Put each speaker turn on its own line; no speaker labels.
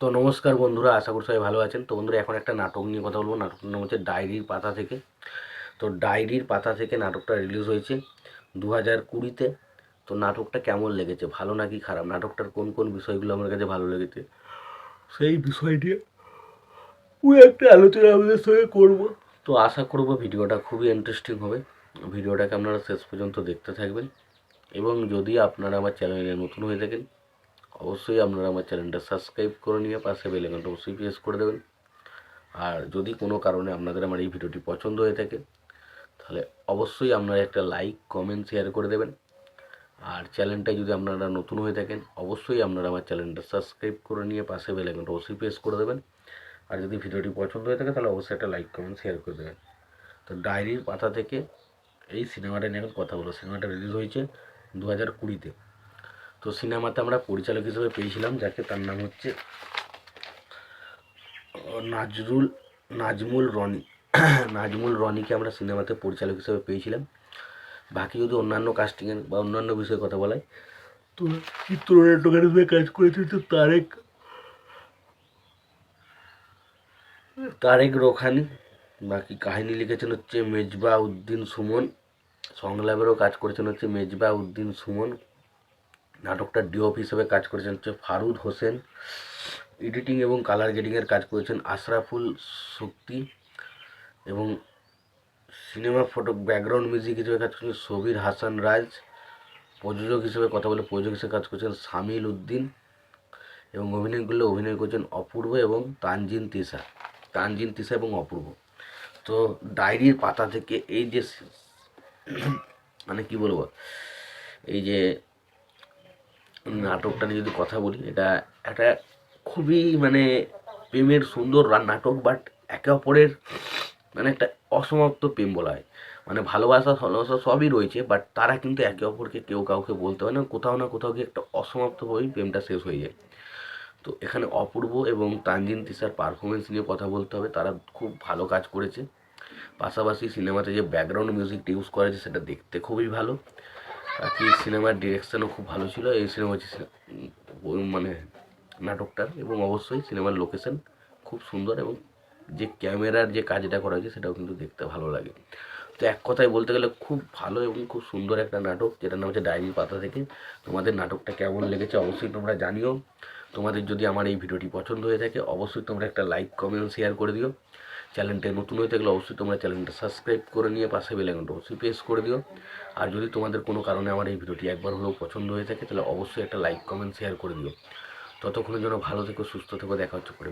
তো নমস্কার বন্ধুরা আশা করি সবাই ভালো আছেন। তো বন্ধুরা এখন একটা নাটক নিয়ে কথা বলব। নাটকটার নাম হচ্ছে ডায়েরির পাতা থেকে। তো ডায়েরির পাতা থেকে নাটকটা রিলিজ হয়েছে দু হাজার কুড়িতে। তো নাটকটা কেমন লেগেছে? ভালো নাকি খারাপ? নাটকটার কোন কোন বিষয়গুলো আমার কাছে ভালো লেগেছে? সেই বিষয় নিয়ে পুরো একটা আলোচনা আমাদের সঙ্গে করব। তো আশা করব ভিডিওটা খুবই ইন্টারেস্টিং হবে। ভিডিওটাকে আপনারা শেষ পর্যন্ত দেখতে থাকবেন। এবং যদি আপনারা আমার চ্যানেলে নতুন হয়ে থাকেন অবশ্যই আপনারা আমার চ্যানেলটা সাবস্ক্রাইব করে নিয়ে পাশে বেল আইকনটা অবশ্যই প্রেস করে দেবেন। আর যদি কোনো কারণে আপনাদের আমার এই ভিডিওটি পছন্দ হয়ে থাকে, তাহলে অবশ্যই আপনারা একটা লাইক, কমেন্ট, শেয়ার করে দেবেন। আর চ্যানেলটায় যদি আপনারা নতুন হয়ে থাকেন, অবশ্যই আপনারা আমার চ্যানেলটা সাবস্ক্রাইব করে নিয়ে পাশে বেল আইকনটা অবশ্যই প্রেস করে দেবেন। আর যদি ভিডিওটি পছন্দ হয়ে থাকে, তাহলে অবশ্যই একটা লাইক, কমেন্ট, শেয়ার করে দেবেন। তো ডায়েরির পাতা থেকে এই সিনেমাটা নিয়ে এখন কথা বলো সিনেমাটা রিলিজ হয়েছে দু হাজার কুড়িতে। তো সিনেমাতে আমরা পরিচালক হিসেবে পেয়েছিলাম, যাকে তার নাম হচ্ছে নাজরুল, নাজমুল রনি। নাজমুল রনিকে আমরা সিনেমাতে পরিচালক হিসেবে পেয়েছিলাম। বাকি যদি অন্যান্য কাস্টিংয়ের বা অন্যান্য বিষয়ে কথা বলা হয় তো চিত্রনাট্যকার হিসেবে কাজ করেছে তো তারেক তারেক রোখানি। বাকি কাহিনী লিখেছেন হচ্ছে মেজবা উদ্দিন সুমন। সংলাপেরও কাজ করেছেন হচ্ছে মেজবা উদ্দিন সুমন। নাটকটার ডিওপ হিসেবে কাজ করেছেন হচ্ছে ফারুদ হোসেন। এডিটিং এবং কালার গ্রেডিংয়ের কাজ করেছেন আশরাফুল শক্তি এবং সিনেমা ফটো ব্যাকগ্রাউন্ড মিউজিক হিসেবে কাজ করেছেন সবির হাসান রাজ। প্রযোজক হিসেবে কথা বলে প্রযোজক হিসেবে কাজ করছেন সামিল উদ্দিন এবং অভিনয়গুলো অভিনয় করছেন অপূর্ব এবং তানজিন তিসা তানজিন তিসা এবং অপূর্ব। তো ডায়েরির পাতা থেকে এই যে মানে কি বলব? এই যে নাটকটা নিয়ে যদি কথা বলি, এটা একটা খুবই মানে প্রেমের সুন্দর নাটক বাট একে অপরের মানে একটা অসমাপ্ত প্রেম বলা হয়। মানে ভালোবাসা ভালোবাসা সবই রয়েছে বাট তারা কিন্তু একে অপরকে কেউ কাউকে বলতে হয় না, কোথাও না কোথাও গিয়ে একটা অসমাপ্তভাবেই প্রেমটা শেষ হয়ে যায়। তো এখানে অপূর্ব এবং তানজিন তিসার পারফরমেন্স নিয়ে কথা বলতে হবে, তারা খুব ভালো কাজ করেছে। পাশাপাশি সিনেমাতে যে ব্যাকগ্রাউন্ড মিউজিকটা ইউজ করা হয়েছে, সেটা দেখতে খুবই ভালো। বাকি সিনেমার ডিরেকশনও খুব ভালো ছিল, এই সিনেমা মানে নাটকটার এবং অবশ্যই সিনেমার লোকেশন খুব সুন্দর এবং যে ক্যামেরার যে কাজটা করা হয়েছে, সেটাও কিন্তু দেখতে ভালো লাগে। তো এক কথায় বলতে গেলে খুব ভালো এবং খুব সুন্দর একটা নাটক, যেটার নাম হচ্ছে ডায়েরির পাতা থেকে। তোমাদের নাটকটা কেমন লেগেছে অবশ্যই তোমরা জানিও। তোমাদের যদি আমার এই ভিডিওটি পছন্দ হয়ে থাকে, অবশ্যই তোমরা একটা লাইক কমেন্ট শেয়ার করে দিও। চ্যানেলটা নতুন হয়ে থাকলে অবশ্যই তোমরা চ্যানেলটা সাবস্ক্রাইব করে নিয়ে পাশে বেল আইকনটা অবশ্যই প্রেস করে দিও। আর যদি তোমাদের কোনো কারণে আমার এই ভিডিওটি একবার হলেও পছন্দ হয়ে থাকে, তাহলে অবশ্যই একটা লাইক, কমেন্ট, শেয়ার করে দিও। ততক্ষণের জন্য ভালো থেকো, সুস্থ থেকো, দেখা হচ্ছে পরে